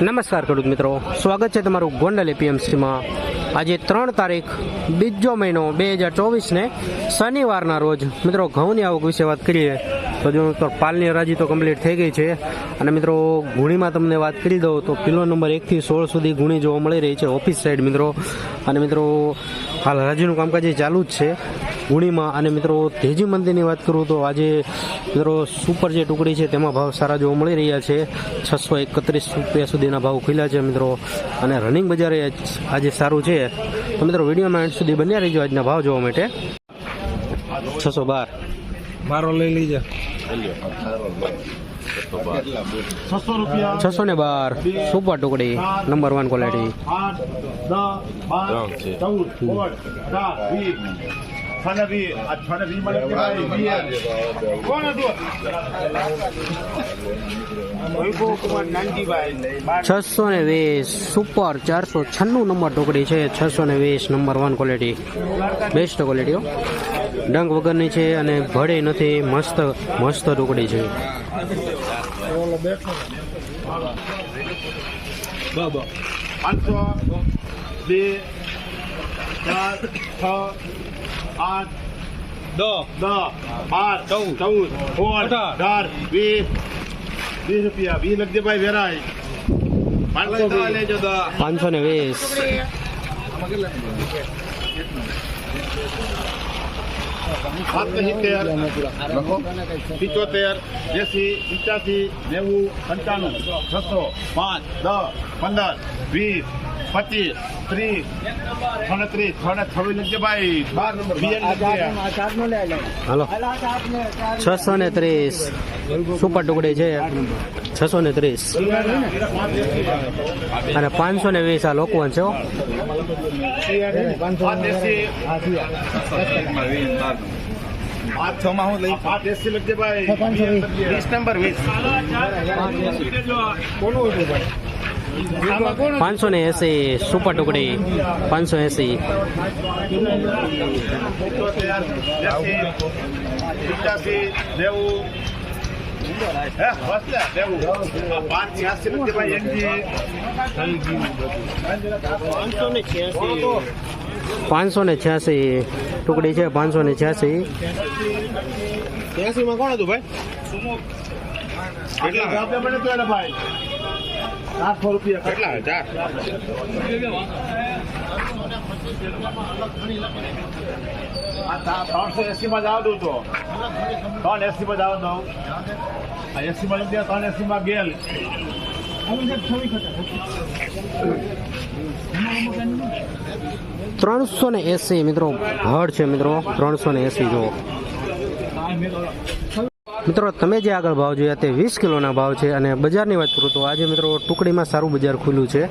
નમસ્કાર ખેડૂત મિત્રો. સ્વાગત છે તમારું ગોંડલ એપીએમસીમાં. આજે ત્રણ તારીખ, બીજો મહિનો બે હજાર ચોવીસને શનિવારના રોજ. મિત્રો, ઘઉંની આવક વિશે વાત કરીએ તો જો મિત્રો પાલની હરાજી તો કમ્પ્લીટ થઈ ગઈ છે. અને મિત્રો, ગુણીમાં તમને વાત કરી દઉં તો કિલો નંબર એકથી સોળ સુધી ગુણી જોવા મળી રહી છે ઓફિસ સાઈડ, મિત્રો. અને મિત્રો, હાલ હરાજીનું કામકાજ ચાલુ જ છે. ગુણીમાં અને મિત્રો તેજી મંદિરની વાત કરું તો આજે મિત્રો સુપર જે ટુકડી છે તેમાં ભાવ સારા જોવા મળી રહ્યા છે. છસો એકત્રીસ રૂપિયા સુધીના ભાવ ખુલ્યા છે મિત્રો. અને રનિંગ બજારે આજે સારું છે. તો મિત્રો વિડીયોમાં એન્ડ સુધી બન્યા રહીજો આજના ભાવ જોવા માટે. છસો બાર. મારો લઈ લીજે. છસો છસો ને બાર. સુપર ટુકડી નંબર વન ક્વોલિટી વીસ આ છને વીસ મળે કોણ હતું? છસો ને વીસ સુપર ચારસો છન્નું નંબર ટુકડી છે છસો ને વીસ નંબર વન ક્વોલિટી બેસ્ટ ક્વોલિટીઓ ડંગ વગરની છે અને ભળે નથી મસ્ત મસ્ત ટુકડી છે. પાંચસો બે ચાર છ આઠ દસ દસ બાર ચૌદ ચૌદ સોળ અઢાર વીસ વીસ રૂપિયા. વીસ લખજે ભાઈ વેરાય. પાંચસો ને વીસ. સિત્તેર પિચોતેર એસી પંચ્યાસી નેવું પંચાણું છસો પાંચ દસ પંદર વીસ પચીસ ત્રીસ છત્રીસ છવ્વીસ લખજે ભાઈ. બાર હાલો. છસો ને ત્રીસ. સુપર ટુકડી છે. છસો ને ત્રીસ. અને પાંચસો ને વીસ આ લોકો છે હો. પાંચ છ માં હું લઈ પાંચ એસી લખજે ભાઈ વીસ. નંબર વીસ. પાંચસો ને એસી સુપર ટુકડી પાંચસો એસી. પાંચસો ને છ્યાસી ટુકડી છે પાંચસો ને છ્યાસી. છ્યાસી માં કોણ હતું ભાઈ. ચારસો રૂપિયા કેટલા ચાર ત્રણસો એસી માં જવા દઉં તો ત્રણ એસી માં જવા દઉં આ એસી માં લીધે ત્રણ એસી માં ગેલ. ત્રણસો ને એસી મિત્રો. હળ છે મિત્રો. ત્રણસો ને એસી જો મિત્રો, તમે જે આગળ ભાવ જોયા તે વીસ કિલોના ભાવ છે અને બજારની વાત કરું તો આજે મિત્રો ટુકડીમાં સારું બજાર ખુલ્લું છે.